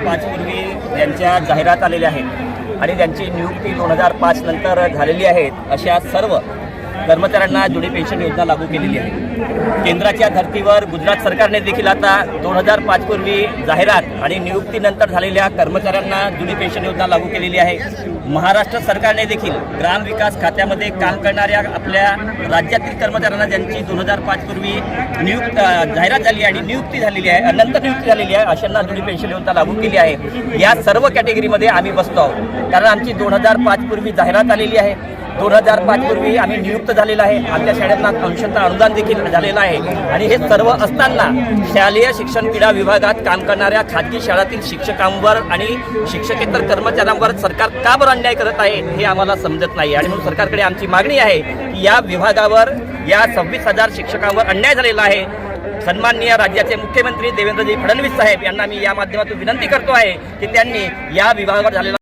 पाचपूर्वी ज्यांच्या जाहिरात आलेल्या आहेत आणि ज्यांची नियुक्ती दोन हजार पाच नंतर झालेली आहेत अशा सर्व कर्मचाऱ्यांना जुनी पेन्शन योजना लागू केलेली आहे. केंद्राच्या धर्तीवर गुजरात सरकारने देखील आता दोन हजार पाचपूर्वी जाहिरात आणि नियुक्तीनंतर झालेल्या कर्मचाऱ्यांना जुनी पेन्शन योजना लागू केलेली आहे. महाराष्ट्र सरकारने देखील ग्रामविकास खात्यामध्ये काम करणाऱ्या आपल्या राज्यातील कर्मचाऱ्यांना ज्यांची दोन हजार पाचपूर्वी नियुक्त जाहिरात झाली आणि नियुक्ती झालेली आहे नंतर नियुक्ती झालेली आहे अशांना जुनी पेन्शन योजना लागू केली आहे. या सर्व कॅटेगरीमध्ये आम्ही बसतो आहोत. कारण आमची दोन हजार पाच पूर्वी जाहिरात आलेली आहे. दोन हजार पाच पूर्वी आम्ही नियुक्त झालेला आहे. आमच्या शाळेतना अंशतः अनुदान देखील झालेलं आहे. आणि हे सर्व असताना शालेय शिक्षण क्रीडा विभागात काम करणाऱ्या खाजगी शाळातील शिक्षकांवर आणि शिक्षकेतर कर्मचाऱ्यांवर सरकार का बरं अन्याय करत आहे हे आम्हाला समजत नाही. आणि म्हणून सरकारकडे आमची मागणी आहे की या विभागावर या सव्वीस हजार शिक्षकांवर अन्याय झालेला आहे. सन्माननीय राज्याचे मुख्यमंत्री देवेंद्रजी फडणवीस साहेब यांना मी या माध्यमातून विनंती करतो आहे की त्यांनी या विभागावर झालेला